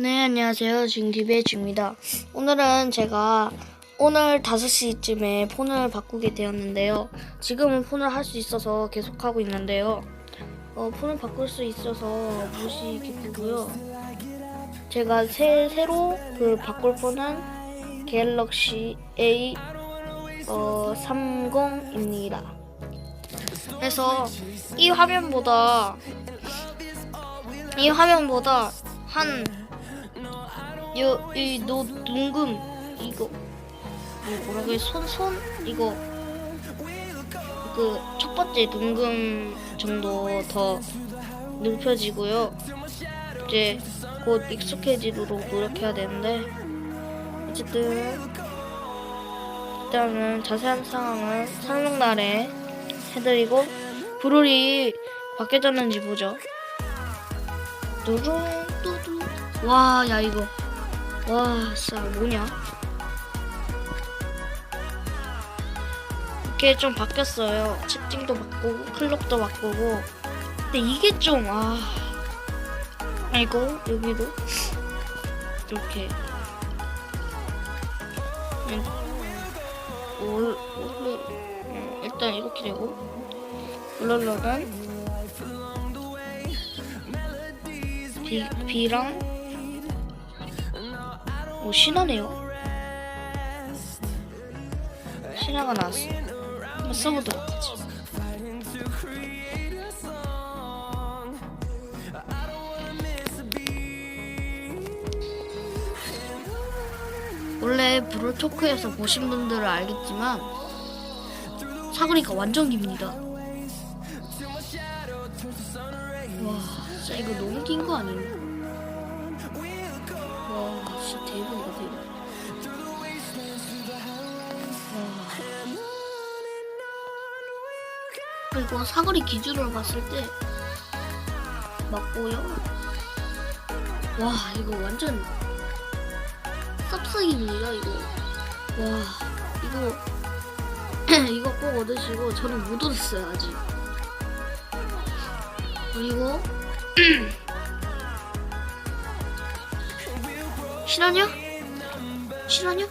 네, 안녕하세요. 진기배주입니다. 오늘은 제가 오늘 5시쯤에 폰을 바꾸게 되었는데요. 지금은 폰을 할 수 있어서 계속 하고 있는데요. 어, 폰을 바꿀 수 있어서 무시 기쁘고요. 제가 새, 새로 그 바꿀 폰은 갤럭시 A 어, 30입니다. 그래서 이 화면보다 이 화면보다 한 요, 이, 노, 눈금, 이거, 뭐라고 해, 손, 손, 이거, 그, 첫 번째 눈금 정도 더 눕혀지고요. 이제 곧 익숙해지도록 노력해야 되는데, 어쨌든, 일단은 자세한 상황은 상록날에 해드리고, 브롤이 바뀌어졌는지 보죠. 누룽, 뚜두. 와, 야, 이거. 와, 진짜 뭐냐? 이렇게 좀 바뀌었어요. 채팅도 바꾸고 클럽도 바꾸고. 근데 이게 좀 아. 아이고 여기도 이렇게. 음, 올 음, 일단 이렇게 되고 블러러는 비 비랑 오 신화네요. 신화가 나왔어. 한번 써보도록 하지. 원래 브롤 토크에서 보신 분들은 알겠지만 사거리가 완전 깁니다. 와, 진짜 이거 너무 긴 거 아니에요? 대박이다, 대박. 와. 그리고 사거리 기준으로 봤을 때 맞고요. 와, 이거 완전 쌉싸기입니다, 이거. 와, 이거 이거 꼭 얻으시고 저는 못 얻었어요, 아직. 그리고 실화냐? 실화냐?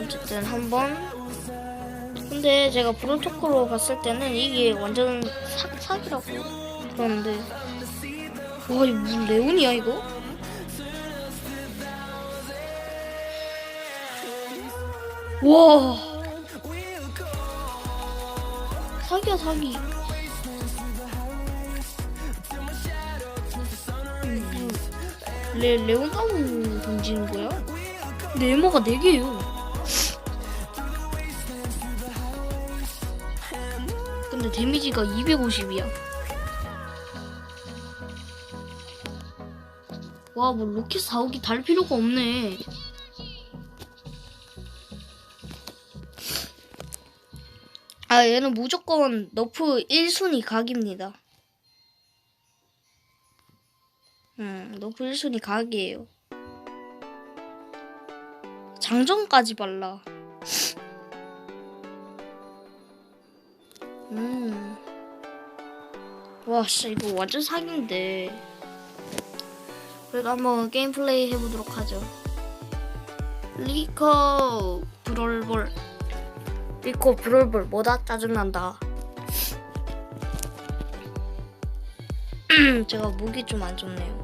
어쨌든 한번 근데 제가 브론 토크로 봤을 때는 이게 완전 사, 사기라고 그러는데 와 이거 무슨 레온이야 이거? 와 사기야 사기 레, 레온 따고 던지는 거야? 네모가 4개예요. 근데 데미지가 250이야. 와 뭐 로켓 4호기 달 필요가 없네. 아 얘는 무조건 너프 1순위 각입니다 음 너프 1순위 각이에요 장전까지 발라 음. 와, 진짜 이거 완전 사기인데. 그래도 한번 게임 플레이 해보도록 하죠. 리코 브롤볼. 리코 브롤볼 뭐다 짜증난다. 제가 목이 좀 안 좋네요.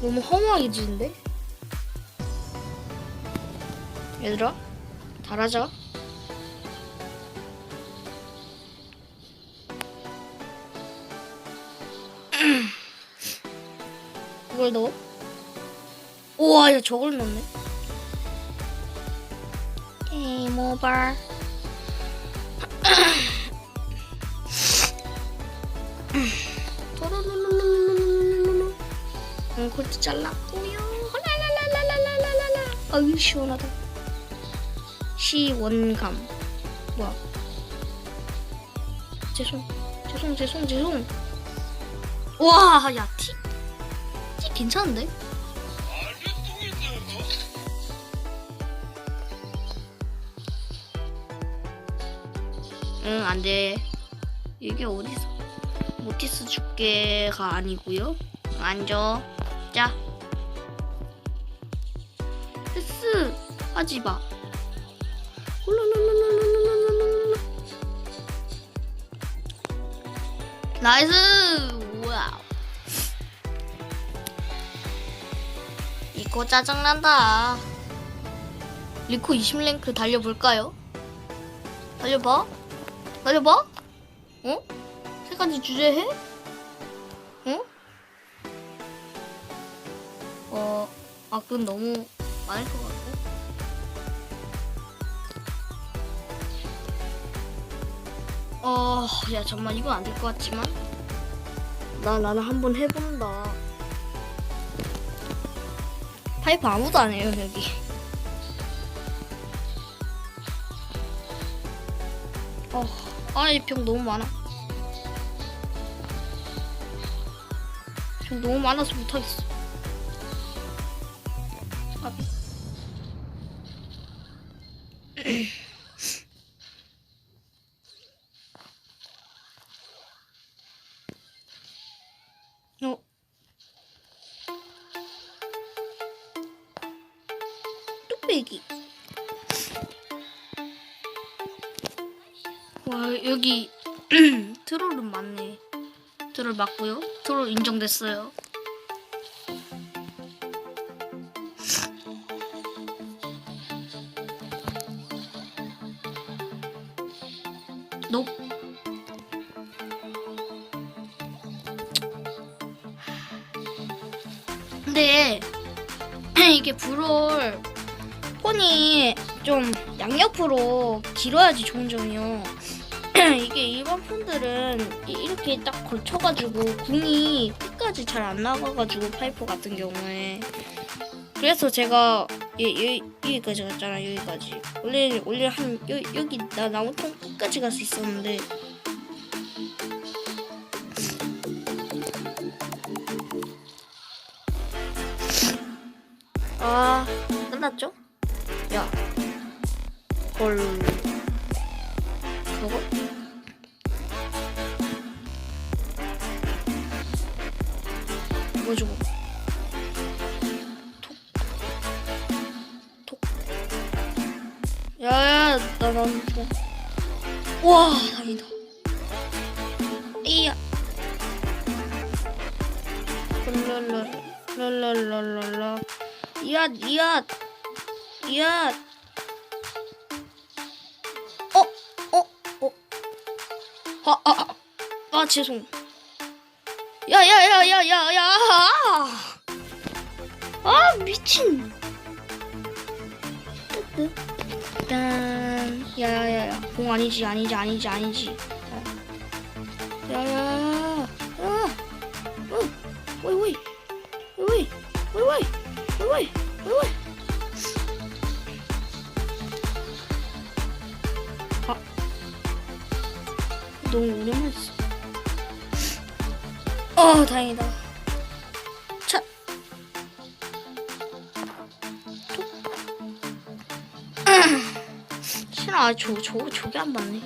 너무 허무하게지는데? 얘들아 잘하자. 이걸 넣어? 우와 야 저걸 넣네. 게임 오버 또르르르 응, 골드 잘랐고요. 홀라라라라라라라라. 아유 시원하다. 시원감. 뭐야? 죄송, 죄송, 죄송, 죄송. 와, 야, 티, 티 괜찮은데? 응, 안 돼. 이게 어디서? 모티스 죽게가 아니고요. 앉아. 먹자. 패스 하지 마. 나이스 와우 이거 짜증난다 리코 20랭크 달려볼까요? 달려봐? 달려봐? 어? 세 가지 주제해? 아, 그건 너무 많을 것 같고. 어, 야, 잠만, 이건 안 될 것 같지만. 나, 나는 한번 해본다. 파이프 아무도 안 해요, 여기. 어, 아, 이 병 너무 많아. 병 너무 많아서 못하겠어. 아. 어. 뚝배기. 와 여기 트롤은 많네. 트롤 맞고요. 트롤 인정됐어요. 높. 근데 이게 브롤 폰이 좀 양옆으로 길어야지 좋은 점이요. 이게 일반 폰들은 이- 이렇게 딱 걸쳐가지고 궁이 끝까지 잘 안 나가가지고 파이프 같은 경우에 그래서 제가 여, 여, 여기까지 갔잖아 여기까지 원래 원래 한 여, 여기 나 나무통 끝까지 갈 수 있었는데 아 끝났죠? 야 헐. 먹어? 뭐 주고? 야야 나난 줘. 와 다행이다. 이야. 랄랄라 랄랄랄랄라. 이앗 이앗 이앗. 어? 어? 어? 아, 아, 아, 아 죄송. 야, 야, 야, 야, 야, 야. 아, 미친. 짠. 야야야야. 공 아니지 아니지 아니지 아니지. 야야야. 야. 어. 오이 오이. 오이 오이. 오이 오이. 오이 오이. 아. 너무 오랜만에. 어 다행이다. 싫어, 저, 저, 저게 안 맞네.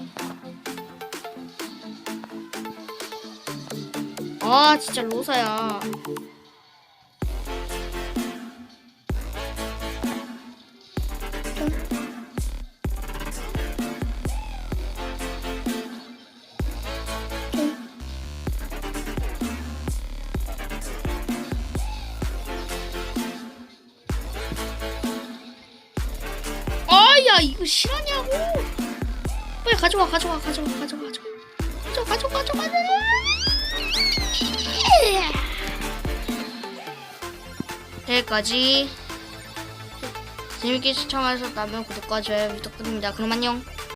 아, 진짜 로사야. 야, 이거 실화냐고? 빨리 가져와, 가져와, 가져와, 가져와, 가져와. 가져와, 가져와, 가져와, 가져와. 여기까지. 재밌게 시청하셨다면 구독과 좋아요 부탁드립니다. 그럼 안녕.